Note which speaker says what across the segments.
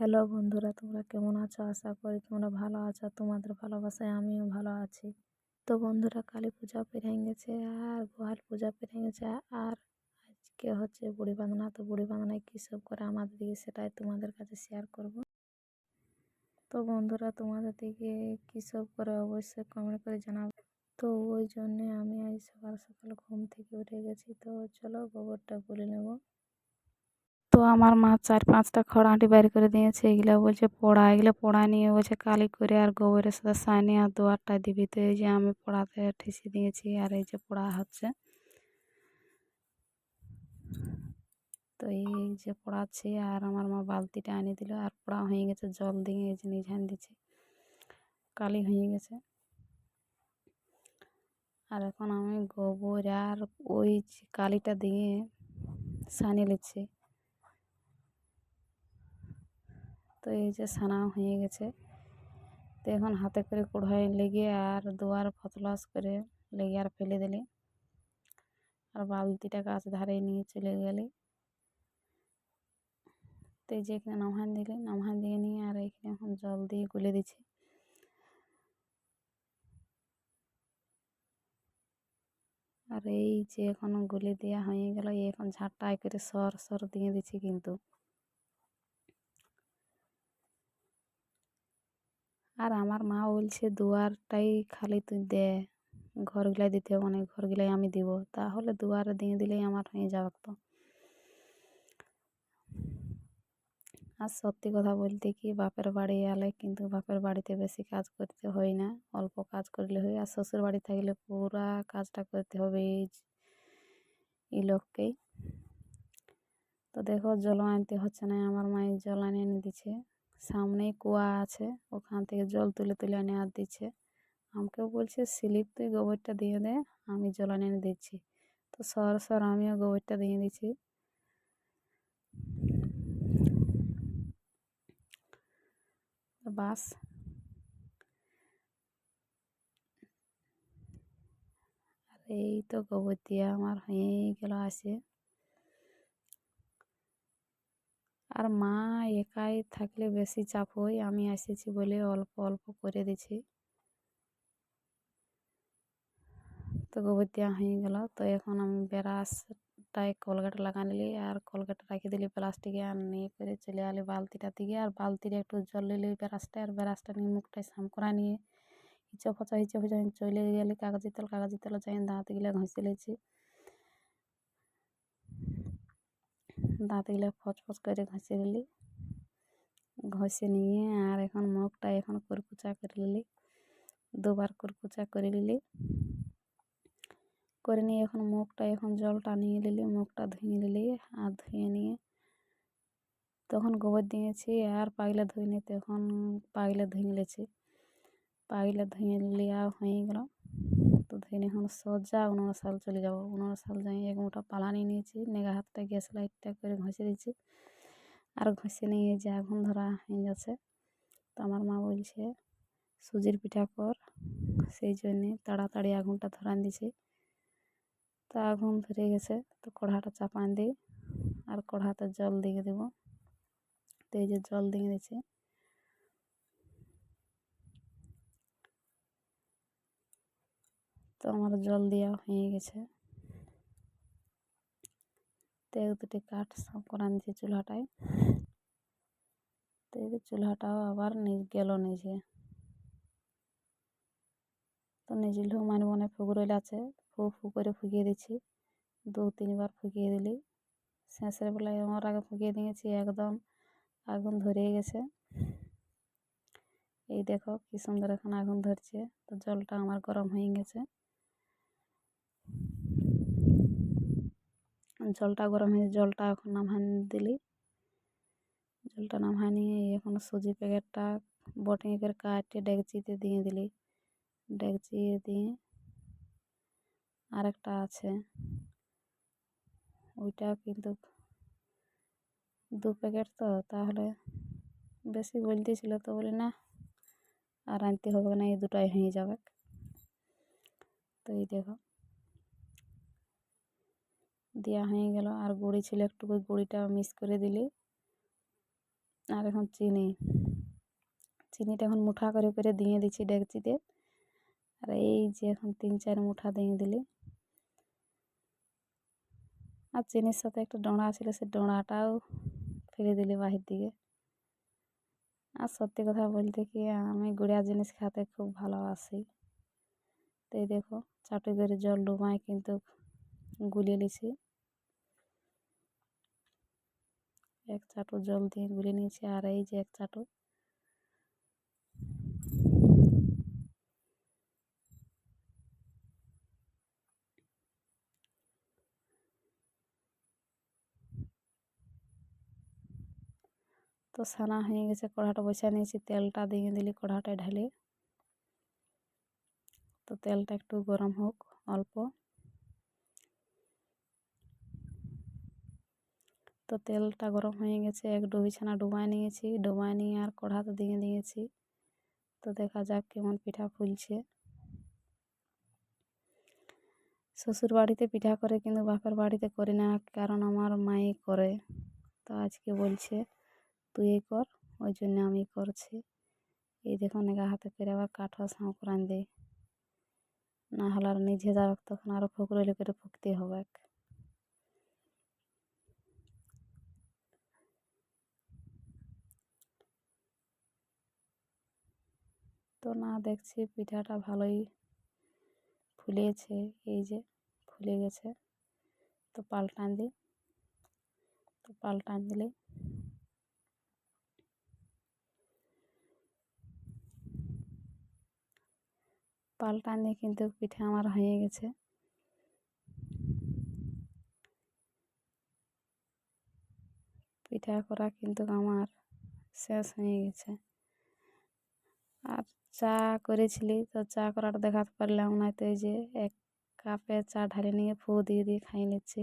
Speaker 1: Hello বন্ধুরা, তোমরা কেমন আছো? আশা করি তোমরা ভালো আছো, তোমাদের ভালোবাসায় আমিও ভালো আছি। তো বন্ধুরা, কালী পূজা পেরিয়ে গেছে আর গোয়াল পূজা পেরিয়ে গেছে আর আজকে হচ্ছে বুড়ি বাঁধনা। তো বুড়ি বাঁধনায় কী সব করে আমাদের দিকে সেটাই তোমাদের কাছে শেয়ার করব। তো বন্ধুরা, তোমাদের দিকে কী সব করে অবশ্যই কমেন্ট করে জানাবে। তো ওই জন্যে আমি আজ সকাল সকাল ঘুম থেকে উঠে গেছি। তো চলো গোবরটা গুলে নেব। তো আমার মা চার পাঁচটা খড়াঁটি বের করে দিয়েছে, এগুলো বলছে পোড়া, এগুলো পোড়া নিয়ে বলছে কালি করে আর গোবরের সাথে সানি আর দুয়ারটা দিবি। তো এই যে আমি পোড়াতে ঠেসে দিয়েছি আর এই যে পোড়া হচ্ছে। তো এই যে পোড়াচ্ছি আর আমার মা বালতিটা আনি দিল আর পোড়া হয়ে গেছে, জল দিয়ে এই যে নিঝান দিচ্ছে। কালি হয়ে গেছে। আর এখন আমি গোবর আর ওই কালিটা দিয়ে সানি নিচ্ছি। তো এই যে সানা হয়ে গেছে। তো এখন হাতে করে কড়াই লেগে আর দুয়ার ফতলাস করে লেগে আর ফেলে দিলে। আর বালতিটা গাছ ধারে নিয়ে চলে গেলে। তো এই যে এখানে নামহান দিলে, নামহান দিয়ে নিয়ে আর এখানে এখন জল দিয়ে গুলে দিচ্ছি। আর এই যে এখন গুলে দেওয়া হয়ে গেল এখন ঝাঁটাই করে সর সর দিয়ে দিচ্ছি কিন্তু। আর আমার মা বলছে, দুয়ারটাই খালি তুই দে, ঘরগুলাই দিতে হবে না ঘরগুলাই আমি দিব। তাহলে দুয়ারে দিয়ে দিলেই আমার হয়ে যাবে তো। আর সত্যি কথা বলতে কি, বাপের বাড়ি এলে কিন্তু বাপের বাড়িতে বেশি কাজ করতে হয় না, অল্প কাজ করলে হয়। আর শ্বশুর বাড়ি থাকলে পুরা কাজটা করতে হবে এই এই লোককেই। তো দেখো জল আনতে হচ্ছে না, আমার মায়ের জল আনিয়ে এনে দিচ্ছে সামনেই কুয়া আছে, ওখান থেকে জল তুলে তুলে এনে আর দিচ্ছে। আমাকেও বলছে, স্লিপ তুই গোবরটা দিয়ে দে, আমি জল এনে দিচ্ছি। তো সর সর আমিও গোবরটা দিয়ে দিচ্ছি। বাস। এই তো গোবর দিয়ে আমার হয়ে গেল আসে। আর মা একাই থাকলে বেশি চাপ হয়, আমি এসেছি বলে অল্প অল্প করে দিছি তো গোবর দেওয়া হয়ে গেল। তো এখন আমি ব্রাশটায় কলগেট লাগা নিলি আর কলগেট রাখি দিলি প্লাস্টিকে আর নিয়ে করে চলে আলি বালতিটা দিকে। আর বালতির একটু জল নিলি ব্রাশটা আর ব্রাশটা নিয়ে মুখটায় সাম করা নিয়ে হিচো ফচা হিচো ফচা চলে গেলি। কাগজি তেল কাগজি তেল যাই দাঁতগুলো ঘষে লিছি দাঁতগুলো ফচফচ করে ঘষে নিলি ঘষে নিয়ে আর এখন মুখটা এখন কুরকুচা করে নিলি। দুবার কুরকুচা করে নিলি। করে নিয়ে এখন মুখটা এখন জলটা নিয়ে নিলি, মুখটা ধুয়ে নিলি আর ধুয়ে নিয়ে তখন গোবর দিয়েছি আর পাগলে ধুয়ে নিতে তখন পাগলে ধুয়ে নিয়েছি পাগলে ধুয়ে নিলি আর হয়ে গেল। তো ধুয়ে এখন সোজা উনার সাল চলে যাব। উনার সাল যাই এক মুঠা পালা নিয়ে নিয়েছি নেগা হাতটা গ্যাস লাইটটা করে ঘষে দিয়েছি। আর ঘষে নিয়ে যে আগুন ধরা হয়ে যাচ্ছে, তো আমার মা বলছে, সুজির পিঠা কর। সেই জন্যে তাড়াতাড়ি আগুনটা ধরান দিছি তা আগুন ধরে গেছে, তো কড়াটা চাপান দিই আর কড়াতে জল দিয়ে দেবো। তো এই যে জল দিয়ে দিয়েছি আমার জল দেওয়া হয়ে গেছে। তো দুটি কাঠ সাফ করে আনছি চুলাটায়। তো চুলাটাও আবার গেল নিজে। তো নিজে নিজেও মানে মনে ফুগুরইল আছে ফু ফু করে ফুকিয়ে দিচ্ছি। দু তিনবার ফুকিয়ে দিলি। শেষের বেলায় আমার আগে ফুকিয়ে দিয়েছি একদম আগুন ধরে গেছে। এই দেখো কি সুন্দর এখন আগুন ধরছে। তো জলটা আমার গরম হয়ে গেছে। জলটা গরম হয়ে, জলটা এখন নামান দিলি। জলটা নামায় নিয়ে এখন সুজি প্যাকেটটা বটিং করে কাটে ডেকচিতে দিয়ে দিলি। ডেকচি দিয়ে আরেকটা আছে। ওইটা কিন্তু দু প্যাকেট তো, তাহলে বেশি বলতেছিল তো বলি না, আর আনতে হবে না, এই দুটাই হয়ে যাবে। তো এই দেখো। দেওয়া হয়ে গেল। আর গুঁড়ি ছিল একটু গুঁড়িটা মিক্স করে দিলে।
Speaker 2: আর এখন চিনি। চিনিটা এখন মুঠা করে করে দিয়ে দিচ্ছি ডেকচিতে। আর এই যে এখন তিন, চার মুঠা দিয়ে দিলি। আর চিনির সাথে একটা ডোঁড়া ছিল, সে ডোঁড়াটাও ফেলে দিলি বাহির দিকে। আর সত্যি কথা বলতে কি, আমি গুঁড়া জিনিস খেতে খুব ভালোবাসি। তো এই দেখো চাটু করে জল ডুবাই কিন্তু গুলিয়ে নিছি। এক চাটু জল দিয়ে গুলিয়ে নিয়েছি আর এই যে এক চাটু। তো সানা হয়ে গেছে, কড়াটা বসিয়ে নিয়েছি, তেলটা দিয়ে দিলি কড়াটায় ঢালে। তো তেলটা একটু গরম হোক, অল্প। তো তেলটা গরম হয়ে গেছে, এক ডুবি ছানা ডুবাই নিয়েছি ডুবাই নিয়ে আর কড়াতে দিয়ে দিয়েছি। তো দেখা যাক কেমন পিঠা ফুলছে। শ্বশুর বাড়িতে পিঠা করে কিন্তু বাপের বাড়িতে করি না, কারণ আমার মাই করে। তো আজকে বলছে, তুই কর, ওই জন্য আমি করছি। এই দেখুন এগা হাতে করে আবার কাঠা সাঁকড়ান দেয় না হলে আর নিজে যাবে, তখন আরও ফুকরইলে লোকের ফুকতে হবে। তো না দেখছি, পিঠাটা ভালোই ফুলেছে, এই যে ফুলে গেছে। তো পাল্টান দিই, তো পাল্টান দিলে পাল্টান দিয়ে কিন্তু পিঠা আমার হয়ে গেছে। পিঠা করা কিন্তু আমার শেষ হয়ে গেছে। আর চা করেছিলি, তো চা করাটা দেখাতে পারলাম না, তো এই যে এক কাপে চা ঢালি নিয়ে ফু দিয়ে দিয়ে খাই নিচ্ছি।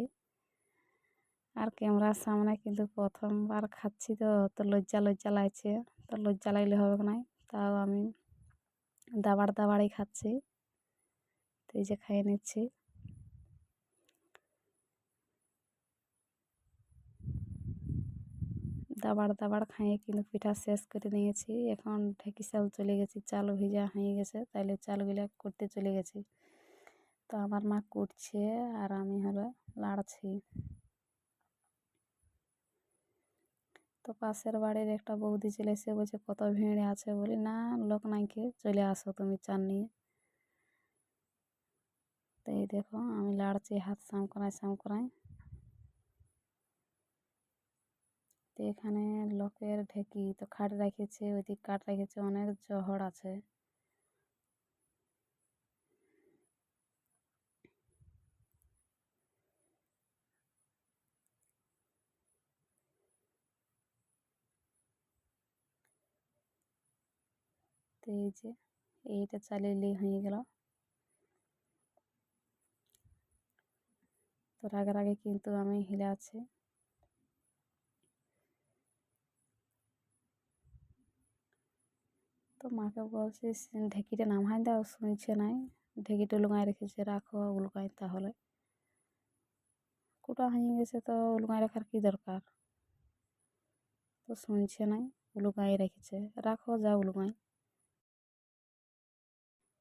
Speaker 2: আর ক্যামেরার সামনে কিন্তু প্রথমবার খাচ্ছি তো তো লজ্জা লজ্জা লাগছে। তো লজ্জা লাগলে হবে না তাও আমি দাবার দাবারই খাচ্ছি। তো এই যে খাইয়ে নিচ্ছি। দাবার দাবার খাইয়ে কিন্তু পিঠা শেষ করে নিয়েছি। এখন ঢেকি চাল চলে গেছি চাল ভিজা হয়ে গেছে, তাইলে চালগুলো করতে চলে গেছি। তো আমার মা কুটছে আর আমি হলো লাড়ছি। তো পাশের বাড়ির একটা বৌদি চলে এসে বলছে, কত ভিড় আছে? বলি, না, লোক নাইকে চলে আসো তুমি চান নিয়ে। তো এই দেখো, আমি লাড়ছি, হাত সাম করাই সাম করাই তো এখানে লোকের ঢেকি তো খাট রেখেছে, ওইদিক কাঠ রেখেছে, অনেক জহর আছে। তো এই যে, এইটা চালিয়ে হয়ে গেল। তো রাগের আগে কিন্তু আমি হিলে আছি। তো মাকে বলছি ঢেকিটা নামাই দাও, শুনছে নাই। ঢেকিটা লুঙাই রেখেছে, রাখো উলুকাই তাহলে। কুটা হয়ে গেছে, তো উলুকাই রাখার কী দরকার? তো শুনছে নাই উলুকাই রেখেছে। রাখো যা উলুকাই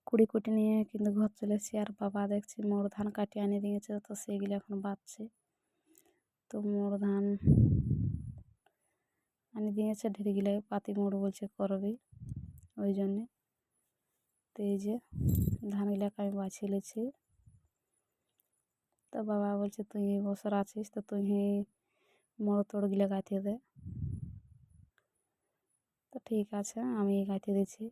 Speaker 2: কুড়ি কুটি নিয়ে কিন্তু ঘর চলে এসেছি আর বাবা দেখছি মোড় ধান কাটিয়ে আনিয়ে দিয়েছে তো সেইগুলো এখন বাঁচছে তো মোড় ধান আনি দিয়েছে ঢেরগুলো পাতি মোড় বলছে করবি। ওই জন্যে। তো এই যে ধানগুলোকে আমি বাছিয়ে নিয়েছি তো বাবা বলছে, তুই বছর আছিস তো তুই মোড় তোড়গুলো গাঁথিয়ে দে। তো ঠিক আছে আমি গাঁথিয়ে দিচ্ছি।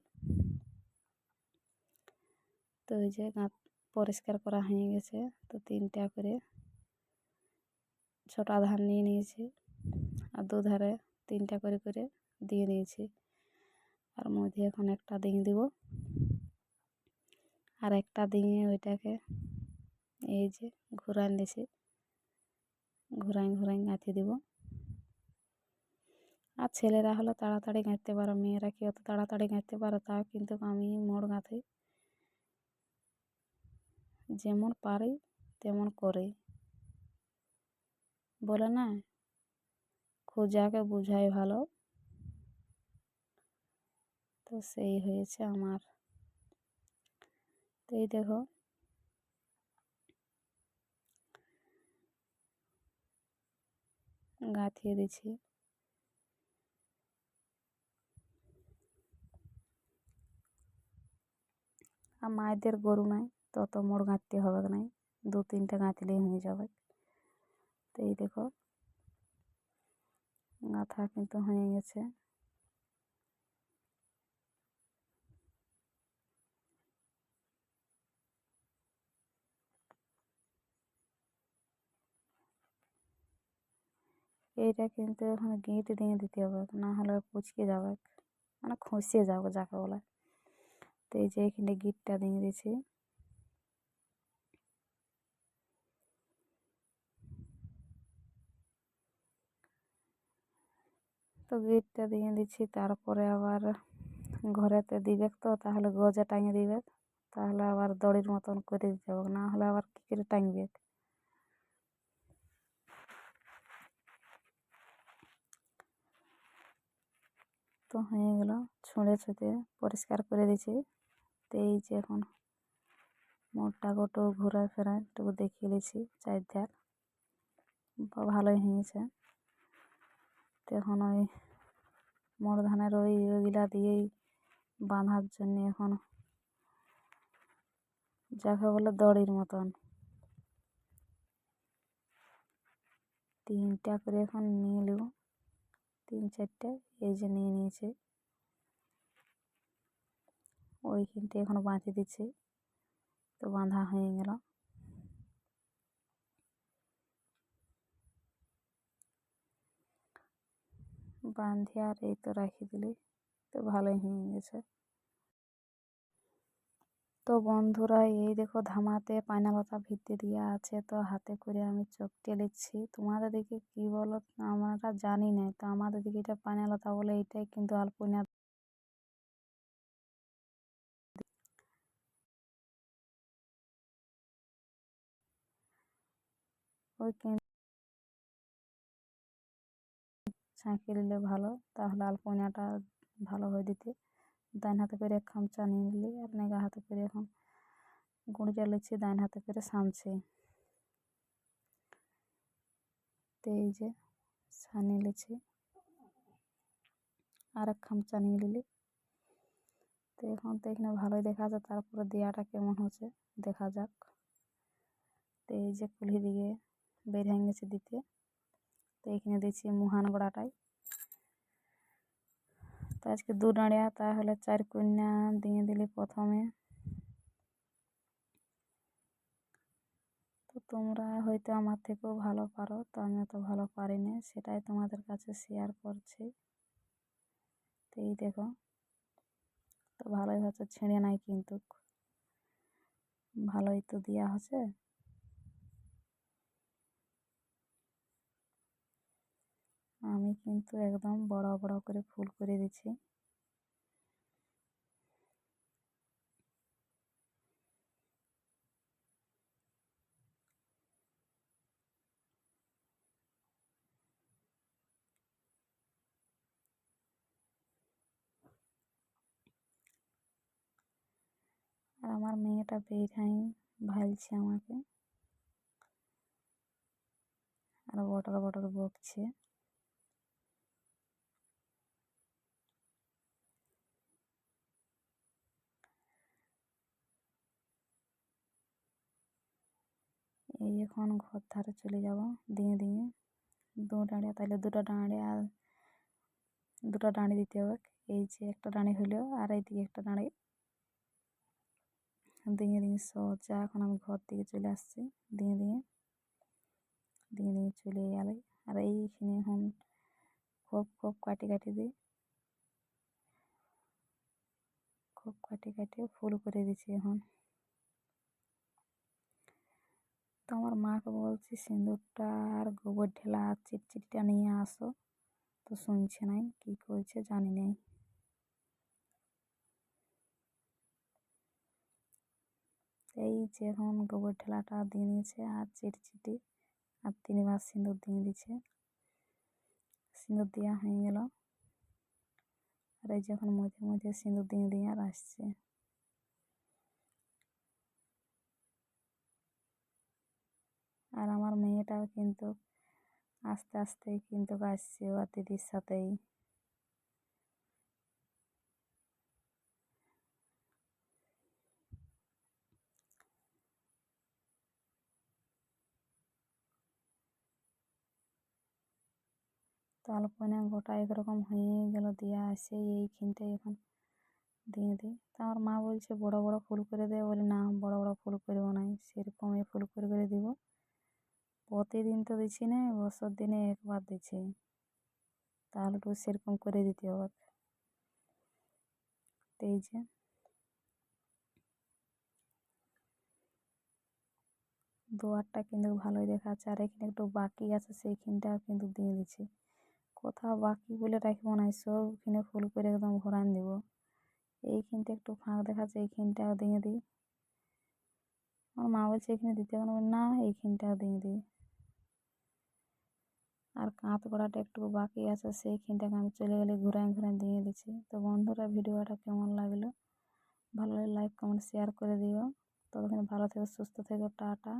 Speaker 2: তো ওই যে গাঁত পরিষ্কার করা হয়ে গেছে, তো তিনটা করে ছোটা ধান নিয়ে নিয়েছি। আর দুধারে তিনটা করে করে দিয়ে নিয়েছি। আর মধ্যে এখন একটা দিয়ে দিব। আর একটা দিয়ে ওইটাকে এই যে ঘুরান দিছি। ঘুরাই ঘুরাই গাঁথি দিব। আর ছেলেরা হলো তাড়াতাড়ি গাঁথতে পারো, মেয়েরা কি অত তাড়াতাড়ি গাঁথতে পারো তা কিন্তু আমি মোড় গাঁথি। যেমন পারি, তেমন করি। বলে না, খোঁজাকে বুঝাই ভালো। তো সেই হয়েছে আমার। তো এই দেখো। গাঁথিয়ে দিচ্ছি। আর মায়েদের গরু নাই তত মোড় গাঁথতে হবে নাই দু তিনটে গাঁথলেই হয়ে যাবে। তো এই দেখো। গাঁথা কিন্তু হয়ে গেছে। এইটা কিন্তু এখন গিঁট দিয়ে দিতে হবে, না হলে কুচকে যাবে মানে খসিয়ে যাবে যাকে বলে তো এই যে এখানে গিঁটটা দিয়ে দিয়েছি। তো গিটটা দিয়ে দিচ্ছি তারপরে আবার ঘরেতে দিবে তো, তাহলে গজে টাঙিয়ে দিবে, তাহলে আবার দড়ির মতন করে দিতে হবে, না হলে আবার কী করে টাঙবে? তো হয়ে গেল। ছুঁড়ে ছুঁতে পরিষ্কার করে দিয়েছি। তো এই যে এখন মোড়টা গোটো ঘোরায় ফেরা একটু দেখিয়ে নিয়েছি চারধার। ভালোই হয়েছে। তো এখন ওই মোড় ধানের ওই ওইগুলা দিয়েই বাঁধার জন্য এখন যাকে বলে দড়ির মতন। তিনটা করে এখন নিয়ে নেব। তিন চারটে এই যে নিয়ে নিয়েছে। ওইখানটা এখনও বাঁধে দিচ্ছে। তো বাঁধা হয়ে গেল। বাঁধে আর এই তো রাখি দিলে। তো ভালোই হয়ে গেছে। তো বন্ধুরা, এই দেখো ধামাতে পায়নালতা ভিত্তি দেওয়া আছে, তো হাতে করে আমি চোখটে নিচ্ছি তোমাদের দিকে কি বলো? আমরা জানি না, তো আমাদের দিকে এটা পায়নালতা বলে এটাই কিন্তু আলপনা ওই ছাঁকিয়ে নিলে ভালো, তাহলে আলপনাটা ভালো হয়ে দিতে। ডান হাতে করে খামচা নিয়ে নিলি আর নেগা হাতে করে এখন গুঁড়ি জ্বালিয়েছি ডান হাতে করে সানছি তো এই যে ছানিয়ে নিয়েছি আর এক খামচা নিয়ে নিলি তো এখন তো এখানে ভালোই দেখা যায় তারপরে দেওয়াটা কেমন হচ্ছে দেখা যাক তো এই যে কুলি দিকে বের হয়ে গেছে দিতে তো এখানে দিচ্ছি মুহান গোড়াটাই তো আজকে দু ডাঁড়িয়া তাহলে চার কন্যা দিয়ে দিলি প্রথমে। তো তোমরা হয়তো আমার থেকেও ভালো পারো, তো আমি অত ভালো পারি না সেটাই তোমাদের কাছে শেয়ার করছি। তো এই দেখো, তো ভালোই হচ্ছে, ছিঁড়ে নাই কিন্তু। ভালোই তো দেওয়া হচ্ছে। আমি কিন্তু একদম বড় বড় করে ফুল করে দিচ্ছি। আর আমার মেয়েটা বেরহাই ভালছে আমাকে। আর বটর বটর বকছে। এই এখন ঘর ধারে চলে যাব, দিয়ে দিয়ে। দু ডাঁড়িয়া তাহলে দুটো ডাঁড়িয়া আর দুটো ডাঁড়ি দিতে হবে। এই যে একটা ডাঁড়ি হলো আর এইদিকে একটা ডাঁড়ি। দিয়ে দিয়ে, সোজা এখন আমি ঘর থেকে চলে আসছি। দিয়ে দিয়ে দিয়ে দিয়ে চলে গেলে আর এইখানে এখন খুব খুব কাটি কাটি দিই। খুব কাটি কাটি ফুল করে দিচ্ছি এখন। তো আমার মাকে বলছি, সিঁদুরটা আর গোবর ঢেলা আর চিটচিটিটা নিয়ে আসো। তো শুনছে নাই, কী করছে জানি নাই। এই যে এখন গোবর ঢেলাটা দিয়ে দিয়েছে আর চিটচিটি, আর তিনবার সিঁদুর দিয়ে দিচ্ছে সিঁদুর দেওয়া হয়ে গেল। আর এই যখন মধ্যে মধ্যে সিঁদুর দিয়ে দিয়ে আর আসছে। আর আমার মেয়েটাও কিন্তু আস্তে আস্তে কিন্তু আসছে ওর দিদির সাথেই। তো আলপনা গোটা একরকম হয়েই গেল, দিয়া আসে এইখানটায় এখন দিয়ে দিই। তো আমার মা বলছে, বড় বড় ফুল করে দে। বলে, না, বড় বড় ফুল করব না। সেরকমই ফুল করে করে দিব। প্রতিদিন তো দিচ্ছি না, বছর দিনে একবার দিচ্ছি তাহলে একটু সেরকম করে দিতে হবে। এই যে। দুয়ারটা কিন্তু ভালোই দেখাচ্ছে, আর এখানে একটু বাকি আছে, সেইখানটাও কিন্তু দিয়ে দিচ্ছি। কোথাও বাকি বলে রাখব না সবখানে ফুল করে একদম ভরান দিব। এইখানটা একটু ফাঁক দেখাচ্ছে, এইখানটাও দিয়ে দিই। আমার মা বলছে এখানে দিতে না না, এইখানটাও দিয়ে দিই। আর কাঁথ করাটা একটু বাকি আছে সেইখানটাকে আমি চলে গেলে ঘুরাই ঘুরাই দিয়ে দিচ্ছি। তো বন্ধুরা, ভিডিওটা কেমন লাগল? ভালো লাগলে লাইক কমেন্ট শেয়ার করে দিও। ততক্ষণ ভালো থেকো, সুস্থ থেকো, টাটা।